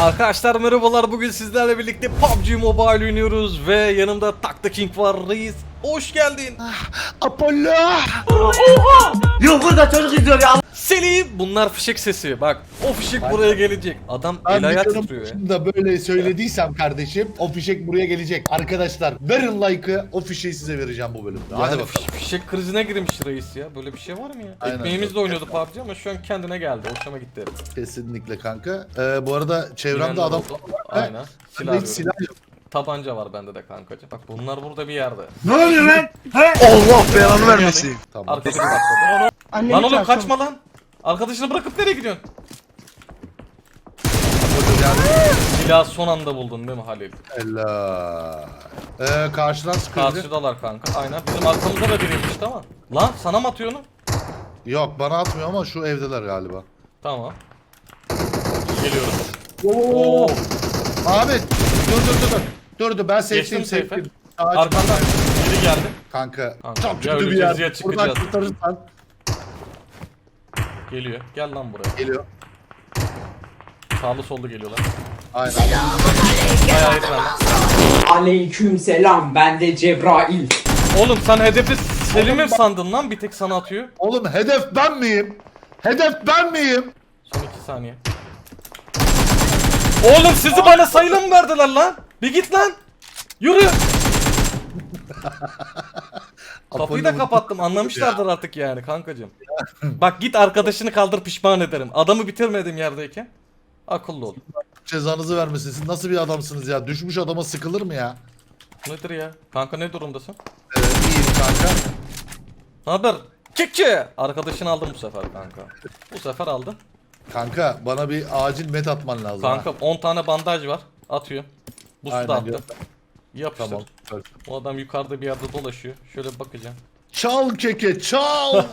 Arkadaşlar merhabalar bugün sizlerle birlikte PUBG Mobile oynuyoruz ve yanımda Takta King var reis Hoş geldin Apollo! Yok burada çocuk izliyor ya. Selim bunlar fişek sesi bak o fişek buraya gelecek Adam el Ben ayağı titriyor ya başında böyle söylediysem kardeşim o fişek buraya gelecek. Arkadaşlar verin like'ı o fişeği size vereceğim bu bölümde. Hadi Yani bakalım. fiş- fişek krizine girmiş reis ya böyle bir şey var mı ya? Aynen. Ekmeğimizle oynuyordu PUBG ama şu an kendine geldi hoşuma gitti Kesinlikle kanka. Ee, bu arada çevremde adam oldu. Aynen silah, hiç arıyorum. silah yok. Tabanca var bende de kankacığım Bak bunlar burada bir yerde Ne oluyor lan? Allah belanı vermesin. Tamam. Arkadaşı başladı Lan oğlum kaçma lan Arkadaşını bırakıp nereye gidiyorsun? Silah son anda buldun değil mi Halil? Ella. Ee, karşıdan sıkıldı. Karşıdalar kanka. Aynen. Bizim arkamızda da biriymiş tamam. Lan sana mı atıyor onu? Yok bana atmıyor ama şu evdeler galiba. Tamam. Geliyorum. Oo. Abi dur dur dur dur. Dur ben Geçtim safe'liyim safe'e. safe'liyim. Ağaç- Arkandan biri geldi. Kanka. Kanka, Çok ya kötü bir öleceğiz yer. ya, çıkacağız. Buradan kurtarırsan Geliyor. Gel lan buraya. geliyor. Sağlı sollu geliyorlar. Aynen. Bayağı iyi lan. Aleyküm selam ben de Cebrail. Oğlum sen hedefi Selim'i mi sandın lan? Bir tek sana atıyor. Oğlum hedef ben miyim? Hedef ben miyim? Son iki saniye. Oğlum sizi bana sayılı mı verdiler lan? Bir git lan. Yürü. Kapıyı da kapattım. Anlamışlardır artık yani kankacığım. Bak git arkadaşını kaldır pişman ederim. Adamı bitirmedim yerdeyken. Akıllı ol. Cezanızı vermesin. Siz nasıl bir adamsınız ya? Düşmüş adama sıkılır mı ya? Nedir ya? Kanka ne durumdasın? Ee, iyiyim kanka. Ne haber? Kekçe! Arkadaşını aldım bu sefer kanka. Bu sefer aldın. Kanka bana bir acil met atman lazım. Kanka ha. 10 tane bandaj var. Atıyor. Bu Aynen, da attı. gördüm. Yapıştır. Tamam. süper. O adam yukarıda bir yerde dolaşıyor. Şöyle bakacağım. Çal keke çal.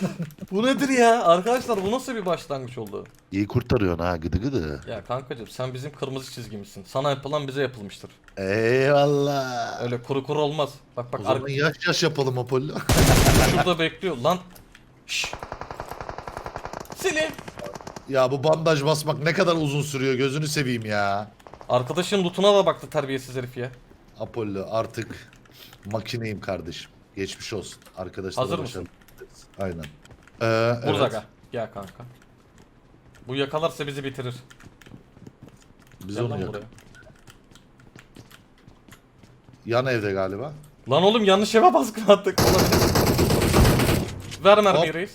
Bu nedir ya? Arkadaşlar bu nasıl bir başlangıç oldu? İyi kurtarıyorsun ha gıdı gıdı. Ya kankacığım sen bizim kırmızı çizgimizsin. Sana yapılan bize yapılmıştır. Eyvallah. Öyle kuru kuru olmaz. Bak bak O zaman yaş yaş yapalım Apollo. şurada bekliyor lan. Şşş. Selim. ya bu bandaj basmak ne kadar uzun sürüyor gözünü seveyim ya. Arkadaşın lootuna da baktı terbiyesiz herif ya. Apollo artık makineyim kardeşim. Geçmiş olsun. Arkadaşlar Hazır mısın? Aynen. Ee, Burada evet. gel. Gel kanka. Bu yakalarsa bizi bitirir. Biz Gel onu lan yak- buraya. Yan evde galiba. Lan oğlum yanlış eve baskın attık. Ver mermiyi Hop. reis.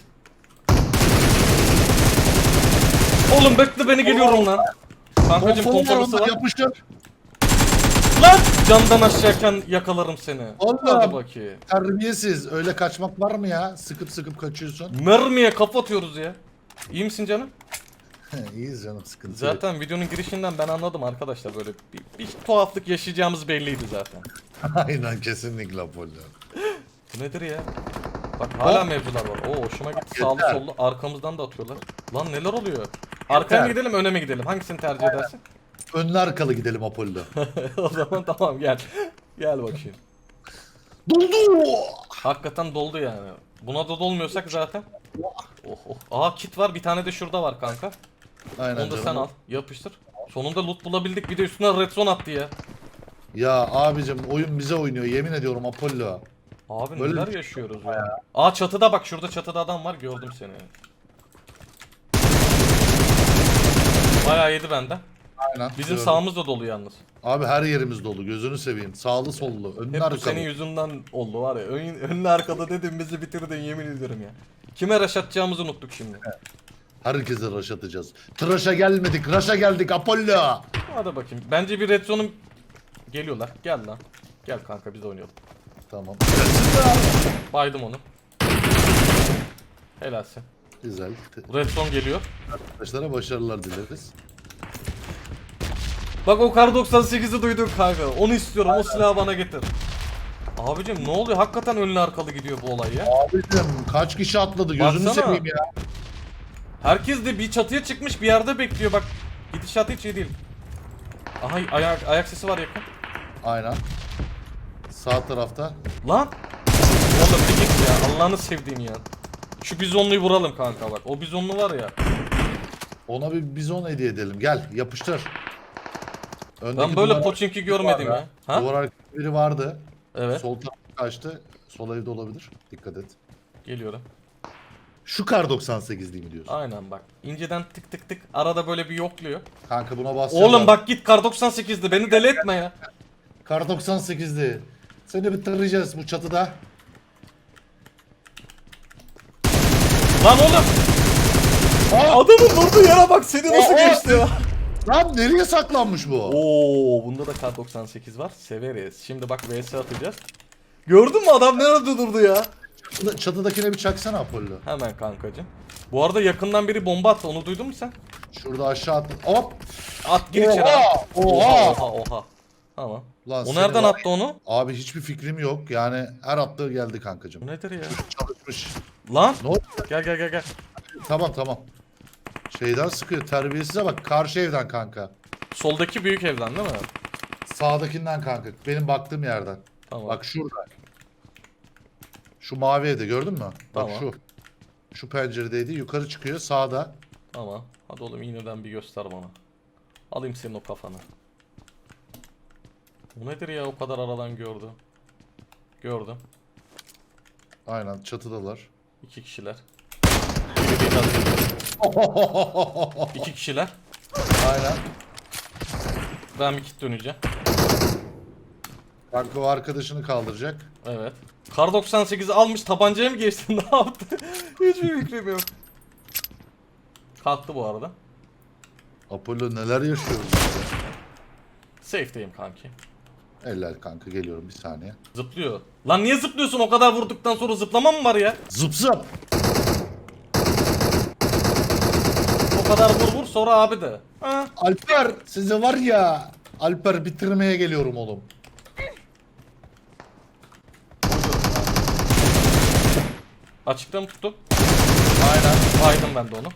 Oğlum bekle beni geliyorum lan. Kankacım pompalısı onlar var. Yapıştır. Lan! Candan aşağıyken yakalarım seni. Oğlum. Hadi bakayım. Terbiyesiz. Öyle kaçmak var mı ya? Sıkıp sıkıp kaçıyorsun. Mermiye kafa atıyoruz ya. İyi misin canım? İyiyiz canım sıkıntı yok. Zaten videonun girişinden ben anladım arkadaşlar böyle bir, bir tuhaflık yaşayacağımız belliydi zaten. Aynen kesinlikle Apollo. Bu nedir ya? Bak hala Hop. mevzular var. Oo hoşuma gitti. Sağlı sollu arkamızdan da atıyorlar. Lan neler oluyor? Arkaya mı Yeter. gidelim öne mi gidelim? Hangisini tercih edersin? Önlü arkalı gidelim Apollo. o zaman tamam gel. Gel bakayım. Doldu. Hakikaten doldu yani. Buna da dolmuyorsak zaten. Oh oh. Aa kit var bir tane de şurada var kanka. Aynen Onu da canım. sen al. Yapıştır. Sonunda loot bulabildik bir de üstüne red zone attı ya. Ya abicim oyun bize oynuyor yemin ediyorum Apollo. Abi Böyle neler bir- yaşıyoruz ya. Aa çatıda bak şurada çatıda adam var gördüm seni. Bayağı yedi benden. Aynen. Bizim gördüm. sağımız da dolu yalnız. Abi her yerimiz dolu gözünü seveyim. Sağlı sollu. Önlü Hep bu arkalı. senin yüzünden oldu var ya. Ön, önlü arkada dedim bizi bitirdin yemin ediyorum ya. Kime rush atacağımızı unuttuk şimdi. Herkese raş atacağız. Tıraşa gelmedik, raşa geldik Apollo. Hadi bakayım. Bence bir red zone'um geliyorlar. Gel lan. Gel kanka biz oynayalım. Tamam. Baydım onu. Helalsin. Güzel. Red zone geliyor. Arkadaşlara başarılar dileriz. Bak o kar 98'i duyduk kanka. Onu istiyorum. O silahı bana getir. Abicim ne oluyor? Hakikaten önlü arkalı gidiyor bu olay ya. Abicim kaç kişi atladı gözünü Baksana. seveyim ya. Herkes de bir çatıya çıkmış bir yerde bekliyor bak. Gidişat hiç iyi değil. Aha ayak, ayak sesi var yakın. Aynen. Sağ tarafta. Lan! Oğlum bir git ya Allah'ını sevdiğim ya. Şu bizonluyu vuralım kanka bak. O bizonlu var ya. Ona bir bizon hediye edelim. Gel yapıştır. Öndeki Ben böyle duvar- poçinki görmedim ya. Ha? Duvar arkasında biri vardı. Evet. Sol taraf kaçtı. Sol evde olabilir. Dikkat et. Geliyorum. Şu kar 98 değil mi diyorsun? Aynen bak. İnceden tık tık tık arada böyle bir yokluyor. Kanka buna basacağım. Oğlum bak git kar 98'di beni deli etme ya. Kar 98'di. Seni bitireceğiz bu çatıda. Lan oğlum. Adamın vurduğu yere bak seni nasıl geçti ya. Lan nereye saklanmış bu? Oo bunda da kar 98 var. Severiz. Şimdi bak vs atacağız. Gördün mü adam nerede durdu ya? Çatıda- Çatıdakine bir çaksana Apollo. Hemen kankacım. Bu arada yakından biri bomba attı onu duydun mu sen? Şurada aşağı at. Hop. At gir içeri. Oha! Oha! Oha oha. Tamam. Lan O nereden attı onu? Abi hiçbir fikrim yok. Yani her attığı geldi kankacım. Bu nedir ya? Çalışmış. Lan. Ne oldu? Gel gel gel gel. Tamam tamam. Şeyden sıkıyor. Terbiyesize bak. Karşı evden kanka. Soldaki büyük evden değil mi? Sağdakinden kanka. Benim baktığım yerden. Tamam. Bak şurada. Şu mavi evde gördün mü? Bak Tamam. şu. Şu penceredeydi. Yukarı çıkıyor. Sağda. Tamam. Hadi oğlum iğneden bir göster bana. Alayım senin o kafanı. Bu nedir ya o kadar aradan gördü. Gördüm. Aynen çatıdalar. İki kişiler. Biri bir kadın. İki kişiler. Aynen. Ben bir kit döneceğim. Kanka o arkadaşını kaldıracak. Evet. Kar 98'i almış tabancaya mı geçti ne yaptı? Hiçbir fikrim yok. Kalktı bu arada. Apollo neler yaşıyoruz? Safe'deyim kanki. Eller kanka geliyorum bir saniye. Zıplıyor. Lan niye zıplıyorsun? O kadar vurduktan sonra zıplama mı var ya? Zıp zıp. Kadar vur vur sonra abi de. Ha? Alper size var ya. Alper bitirmeye geliyorum oğlum. Açıkta mı tuttu? Aynen. Baydım ben de onu.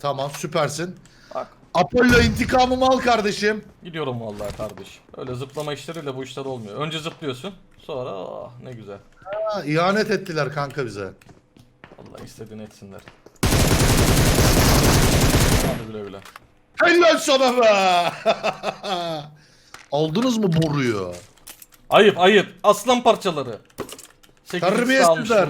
Tamam süpersin. Bak. Apollo intikamımı al kardeşim. Gidiyorum vallahi kardeş. Öyle zıplama işleriyle bu işler olmuyor. Önce zıplıyorsun. Sonra ah ne güzel. Ha, ihanet ettiler kanka bize. Vallahi istediğini etsinler. Hadi güle güle. Helal sana be. Aldınız mı boruyu? Ayıp ayıp. Aslan parçaları. 8 Terbiyesizler.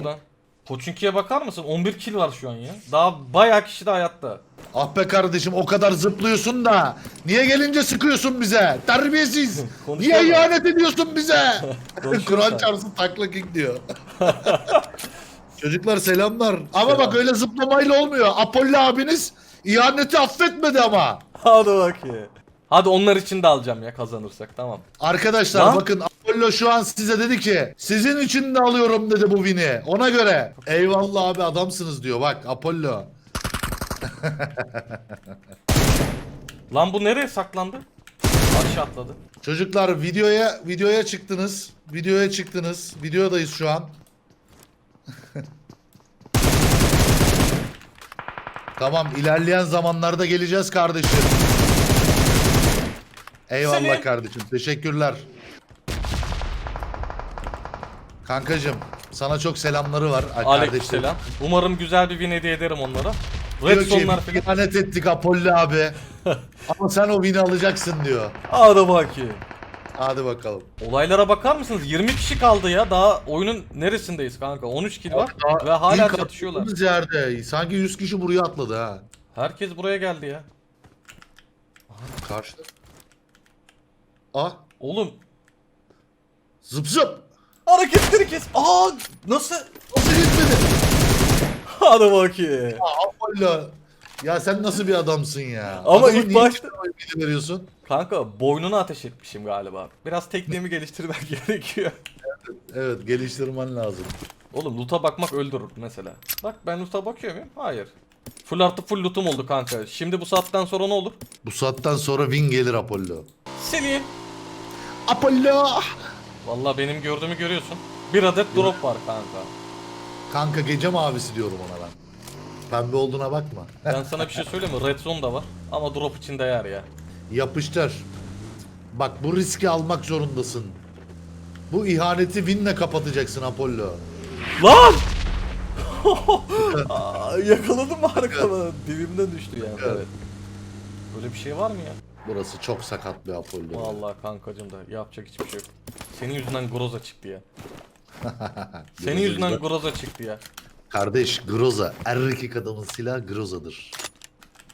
Poçinki'ye bakar mısın? 11 kill var şu an ya. Daha bayağı kişi de hayatta. Ah be kardeşim o kadar zıplıyorsun da niye gelince sıkıyorsun bize? Terbiyesiz. Konuşuyor niye mu? ihanet ediyorsun bize? Konuşuyor Kur'an sen. çarpsın takla kick diyor. Çocuklar selamlar. Ama Selam. bak öyle zıplamayla olmuyor. Apollo abiniz ihaneti affetmedi ama. Hadi bakayım. Hadi onlar için de alacağım ya kazanırsak tamam. Arkadaşlar Lan. bakın Apollo şu an size dedi ki sizin için de alıyorum dedi bu win'i. Ona göre. Eyvallah abi adamsınız diyor bak Apollo. Lan bu nereye saklandı? Aşağı atladı. Çocuklar videoya videoya çıktınız. Videoya çıktınız. Videodayız şu an. tamam ilerleyen zamanlarda geleceğiz kardeşim. Eyvallah Seni- kardeşim. Teşekkürler. Kankacım sana çok selamları var kardeşim. Aleykümselam. Umarım güzel bir win hediye ederim onlara. Diyor ki Zone'lar falan. ihanet ettik Apollo abi. Ama sen o win'i alacaksın diyor. Hadi bakayım. Hadi bakalım. Olaylara bakar mısınız? 20 kişi kaldı ya. Daha oyunun neresindeyiz kanka? 13 kill var ve hala ilk çatışıyorlar. attığımız yerde sanki 100 kişi buraya atladı ha. Herkes buraya geldi ya. Karşıda. Ah Oğlum zıp zıp. hareketleri kes. Aa nasıl? Nasıl gitmedi? Hadi bakayım. Apollo. Ya sen nasıl bir adamsın ya? Ama Adamın ilk niye başta- o bilgi veriyorsun? Kanka boynuna ateş etmişim galiba. Biraz tekniğimi geliştirmem gerekiyor. Evet geliştirmen lazım. Oğlum loot'a bakmak öldürür mesela. Bak ben loot'a bakıyor muyum? Hayır. Full artı full lootum oldu kanka. Şimdi bu saatten sonra ne olur? Bu saatten sonra win gelir Apollo. Seni. Apollo. Vallahi benim gördüğümü görüyorsun. Bir adet drop var kanka. Kanka gece mavisi diyorum ona ben. Pembe olduğuna bakma. Ben sana bir şey söyleyeyim mi? Red zone da var. Ama drop için değer ya. Yapıştır. Bak bu riski almak zorundasın. Bu ihaneti winle kapatacaksın Apollo. Lan! Aa, yakaladım arkadan? Dibimden düştü yani. Evet. Böyle bir şey var mı ya? Burası çok sakat bir Apollo. Vallahi kankacım da yapacak hiçbir şey yok. Senin yüzünden groza çıktı ya. Senin yüzünden groza çıktı ya. Kardeş Groza. Erkek adamın silahı Groza'dır.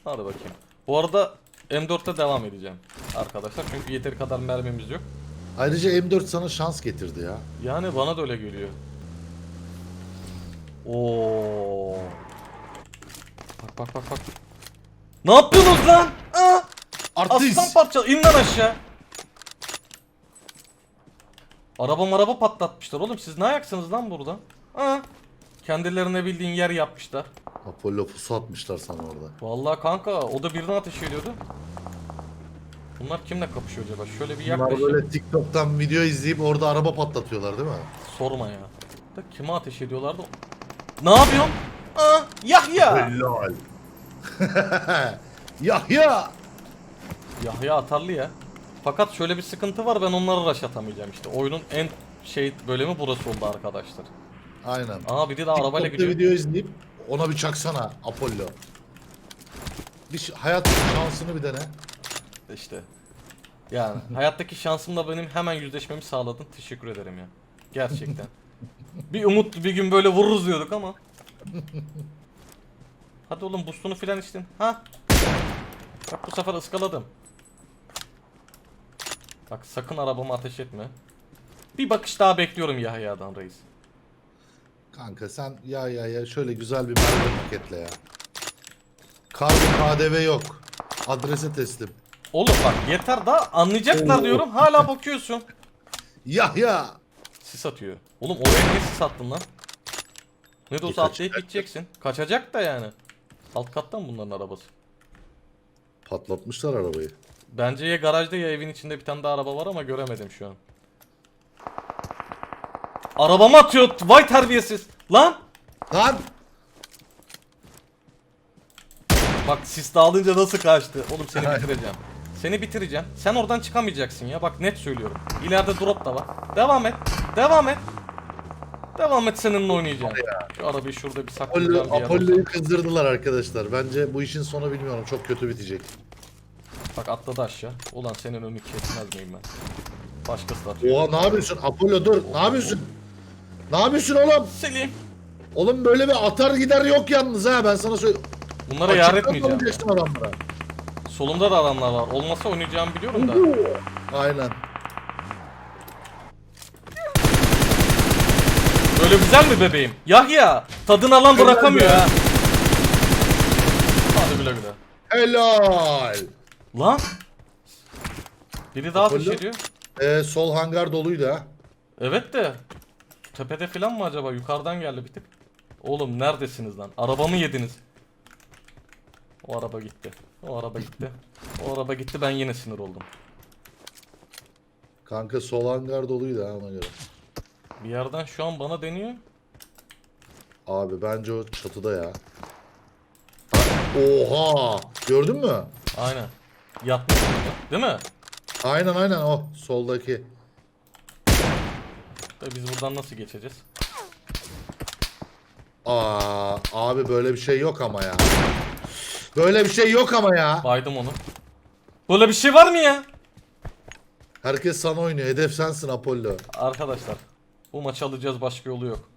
Hadi bakayım. Bu arada M4'te devam edeceğim arkadaşlar çünkü yeteri kadar mermimiz yok. Ayrıca M4 sana şans getirdi ya. Yani bana da öyle geliyor. Oo. Bak bak bak bak. Ne yapıyorsunuz lan? Aa! Artist. Aslan parça in lan aşağı. Araba maraba patlatmışlar oğlum siz ne ayaksınız lan burada? Ha? Kendilerine bildiğin yer yapmışlar. Apollo pusu atmışlar sana orada. Vallahi kanka o da birine ateş ediyordu. Bunlar kimle kapışıyor acaba? Şöyle bir Bunlar yaklaşayım. böyle TikTok'tan video izleyip orada araba patlatıyorlar değil mi? Sorma ya. Da kime ateş ediyorlardı? Ne yapıyorsun? Aa, Yahya. Helal. Yahya. Yahya atarlı ya. Fakat şöyle bir sıkıntı var ben onları rush atamayacağım işte. Oyunun en şey bölümü burası oldu arkadaşlar. Aynen. Aa biri de arabayla TikTok'ta gidiyor. video izleyip ona bir çaksana Apollo. Bir ş- hayat şansını bir dene. İşte. Yani hayattaki şansımla benim hemen yüzleşmemi sağladın. Teşekkür ederim ya. Gerçekten. bir umut bir gün böyle vururuz diyorduk ama. Hadi oğlum boostunu filan içtin. Ha? Bak bu sefer ıskaladım. Bak sakın arabama ateş etme. Bir bakış daha bekliyorum Yahya'dan reis. Kanka sen ya ya ya şöyle güzel bir merve paketle ya. Kargo KDV yok. Adrese teslim. Oğlum bak yeter daha anlayacaklar Oo. diyorum hala bakıyorsun. Yahya. Sis atıyor. Oğlum oraya niye sis attın lan? Ne de olsa Birkaç atlayıp gideceksin. Kaçacak da yani. Alt kattan bunların arabası. Patlatmışlar arabayı. Bence ya garajda ya evin içinde bir tane daha araba var ama göremedim şu an. Arabama atıyor. Vay terbiyesiz. Lan. Lan! Bak sis dağılınca nasıl kaçtı. Oğlum seni bitireceğim. Seni bitireceğim. Sen oradan çıkamayacaksın ya. Bak net söylüyorum. İleride drop da var. Devam et. Devam et. Devam et seninle oynayacağım. Şu arabayı şurada bir saklayacağım Apollo. Apollo'yu kızdırdılar arkadaşlar. Bence bu işin sonu bilmiyorum. Çok kötü bitecek. Bak atladı aşağı. Ulan senin önünü kesmez miyim ben? Başkası da atıyor. Oha ne yapıyorsun? Apollo dur. Ne yapıyorsun? Ne yapıyorsun oğlum? Selim. Oğlum böyle bir atar gider yok yalnız ha ben sana söyleyeyim. Bunlara yar etmeyeceğim. olacaksın adamlara. Solumda da adamlar var. Olmasa oynayacağımı biliyorum da. Aynen. Böyle güzel mi bebeğim? Yahya! Tadını alan Helal bırakamıyor be. ha. Hadi güle güle. Helal. Lan! Biri daha ateş Apollo? ediyor. Ee, sol hangar doluydu ha. Evet de. Tepede falan mı acaba? Yukarıdan geldi bir tık. Oğlum neredesiniz lan? Arabamı yediniz. O araba gitti. O araba gitti. O araba gitti ben yine sinir oldum. Kanka sol hangar doluydu ha ona göre. Bir yerden şu an bana deniyor. Abi bence o çatıda ya. Ha, Oha! Gördün mü? Aynen. Yatmış burada. Değil mi? Aynen aynen o soldaki. Da biz buradan nasıl geçeceğiz? Aa abi böyle bir şey yok ama ya. Böyle bir şey yok ama ya. Baydım onu. Böyle bir şey var mı ya? Herkes sana oynuyor. Hedef sensin Apollo. Arkadaşlar bu maçı alacağız başka yolu yok.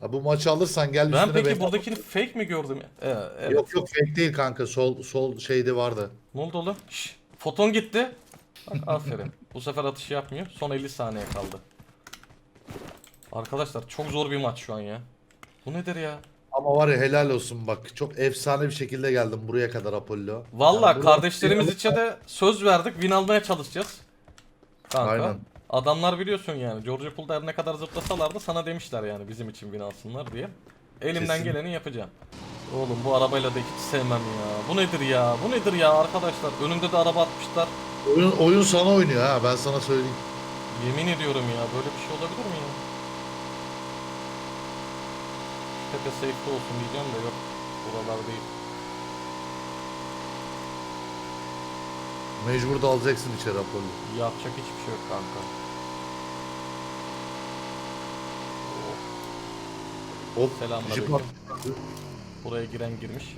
Ha, bu maçı alırsan gel Ben üstüne peki beni- buradakini fake mi gördüm? ya? Ee, evet. Yok yok fake değil kanka. Sol sol şeyde vardı. Ne oldu oğlum? Şşş, foton gitti. Bak aferin. Bu sefer atış yapmıyor. Son 50 saniye kaldı. Arkadaşlar çok zor bir maç şu an ya. Bu nedir ya? Ama var ya helal olsun bak. Çok efsane bir şekilde geldim buraya kadar Apollo. Vallahi Yani burada- kardeşlerimiz içe de söz verdik. Win almaya çalışacağız. Kanka. Aynen. Adamlar biliyorsun yani. George Pool'da her ne kadar zıplasalar da sana demişler yani bizim için win alsınlar diye. Elimden Kesin. geleni yapacağım. Oğlum bu arabayla da hiç sevmem ya. Bu nedir ya? Bu nedir ya arkadaşlar? Önümde de araba atmışlar. Oyun, oyun sana oynuyor ha ben sana söyleyeyim. Yemin ediyorum ya böyle bir şey olabilir mi ya? Tepe safe'de olsun diyeceğim de yok. Buralar değil. Mecbur da alacaksın içeri Apollo. Yapacak hiçbir şey yok kanka. Oh, Hop. Selamünaleyküm. jip at- Buraya giren girmiş.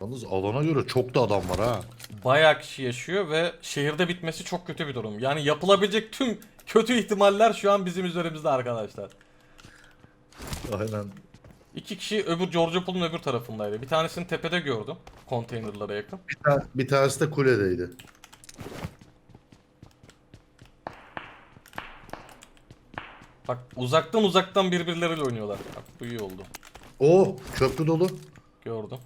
Yalnız alana göre çok da adam var ha. Bayağı kişi yaşıyor ve şehirde bitmesi çok kötü bir durum. Yani yapılabilecek tüm kötü ihtimaller şu an bizim üzerimizde arkadaşlar. Aynen. İki kişi öbür George Pool'un öbür tarafındaydı. Bir tanesini tepede gördüm. Konteynerlara yakın. Bir, ta- bir tanesi de kuledeydi. Bak uzaktan uzaktan birbirleriyle oynuyorlar. Bak bu iyi oldu. O köprü dolu. Gördüm.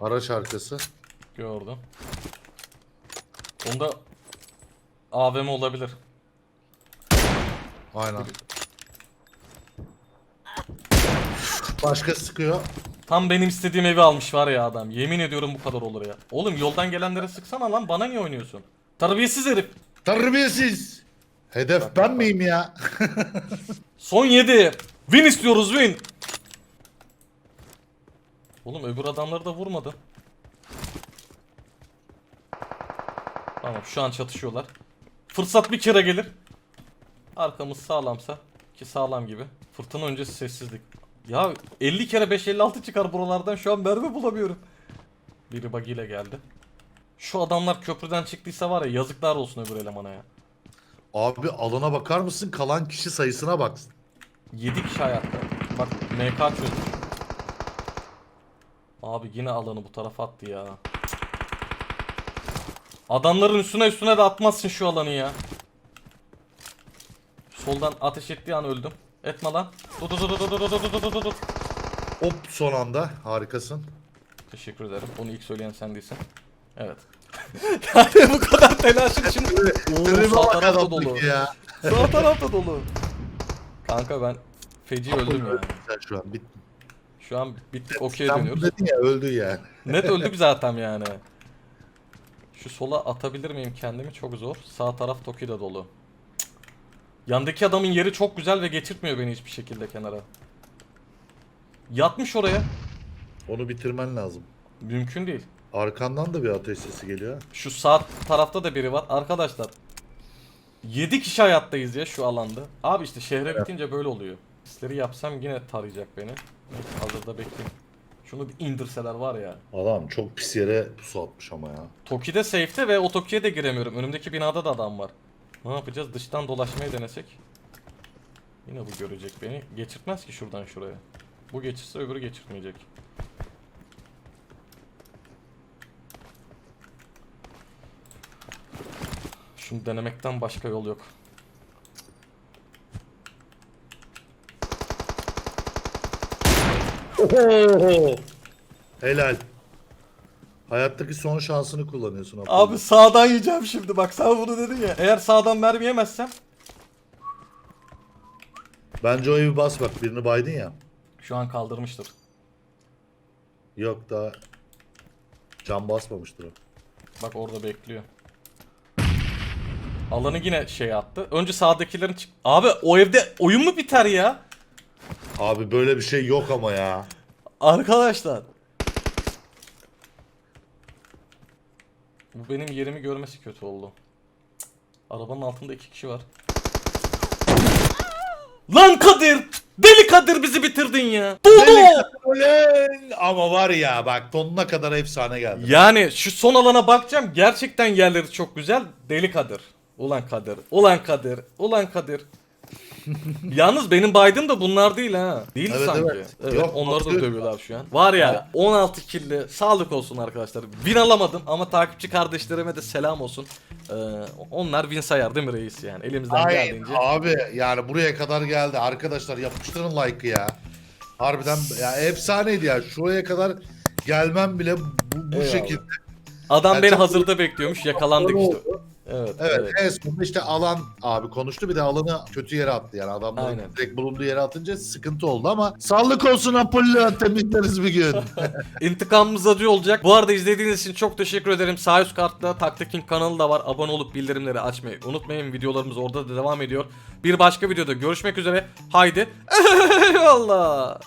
Araç arkası. Gördüm. Onda AVM olabilir. Aynen. Başka sıkıyor. Tam benim istediğim evi almış var ya adam. Yemin ediyorum bu kadar olur ya. Oğlum yoldan gelenlere sıksana lan bana niye oynuyorsun? Terbiyesiz herif. Terbiyesiz. Hedef ben miyim ya? Son 7. Win istiyoruz win. Oğlum öbür adamları da vurmadı. Tamam şu an çatışıyorlar. Fırsat bir kere gelir. Arkamız sağlamsa ki sağlam gibi. Fırtına öncesi sessizlik. Ya 50 kere 556 çıkar buralardan şu an mermi bulamıyorum. Biri buggy ile geldi. Şu adamlar köprüden çıktıysa var ya yazıklar olsun öbür elemana ya. Abi alana bakar mısın? Kalan kişi sayısına baksın. 7 kişi hayatta. Bak MK çözdü. Abi yine alanı bu tarafa attı ya. Adamların üstüne üstüne de atmazsın şu alanı ya. Soldan ateş ettiği an öldüm. Etme lan. Dur dur dur dur dur dur dur dur dur. Hop son anda. Harikasın. Teşekkür ederim. Onu ilk söyleyen sen değilsin. Evet. yani bu kadar telaşın için. Oo, sağ tarafta dolu. ya. Sağ tarafta dolu. Kanka ben feci öldüm ya. Sen şu an bit. Şu an bittik okey Sen dönüyoruz. dedin ya öldü yani. Net öldük zaten yani. Şu sola atabilir miyim kendimi? Çok zor. Sağ taraf Toki de dolu. Cık. Yandaki adamın yeri çok güzel ve geçirtmiyor beni hiçbir şekilde kenara. Yatmış oraya. Onu bitirmen lazım. Mümkün değil. Arkandan da bir ateş sesi geliyor. ha. Şu sağ tarafta da biri var. Arkadaşlar 7 kişi hayattayız ya şu alanda. Abi işte şehre bitince böyle oluyor. Sisleri yapsam yine tarayacak beni. Hazırda bekleyeyim. Şunu bir indirseler var ya. Adam çok pis yere pusu atmış ama ya. Toki'de safe'te ve o Toki'ye de giremiyorum. Önümdeki binada da adam var. Ne yapacağız? Dıştan dolaşmayı denesek. Yine bu görecek beni. Geçirtmez ki şuradan şuraya. Bu geçirse öbürü geçirtmeyecek. Şunu denemekten başka yol yok. Oho! Helal. Hayattaki son şansını kullanıyorsun. Abdullah. Abi sağdan yiyeceğim şimdi bak sen bunu dedin ya. Eğer sağdan mermi yemezsem. Bence o evi bas bak birini baydın ya. Şu an kaldırmıştır. Yok daha cam basmamıştır o. Bak orada bekliyor. Alanı yine şey attı. Önce sağdakilerin çık... Abi o evde oyun mu biter ya? Abi böyle bir şey yok ama ya. Arkadaşlar. Bu benim yerimi görmesi kötü oldu. Cık. Arabanın altında iki kişi var. Lan Kadir! Deli Kadir bizi bitirdin ya. Dolu! Ulan! Ama var ya bak sonuna kadar efsane geldi. Yani şu son alana bakacağım. Gerçekten yerleri çok güzel. Deli Kadir. Ulan Kadir. Ulan Kadir. Ulan Kadir. Yalnız benim baydım da bunlar değil ha. Değil Evet, sanki. evet. Evet, Yok, onları da dövüyorlar şu an. Var ya 16 killi sağlık olsun arkadaşlar. Win alamadım ama takipçi kardeşlerime de selam olsun. Ee, onlar win sayar değil mi reis yani elimizden Ay geldiğince. abi yani buraya kadar geldi. Arkadaşlar yapıştırın like'ı ya. Harbiden ya efsaneydi ya. Şuraya kadar gelmem bile bu, bu Eyvallah. şekilde. Adam Yani beni hazırda bekliyormuş yakalandık işte. Evet, Evet, evet. en sonunda işte alan abi konuştu bir de alanı kötü yere attı yani adamların Aynen. direkt bulunduğu yere atınca sıkıntı oldu ama sağlık olsun Apollo temizleriz bir gün. İntikamımız acı olacak. Bu arada izlediğiniz için çok teşekkür ederim. Sağ üst kartta Taktiking kanalı da var. Abone olup bildirimleri açmayı unutmayın. Videolarımız orada da devam ediyor. Bir başka videoda görüşmek üzere. Haydi. Eyvallah.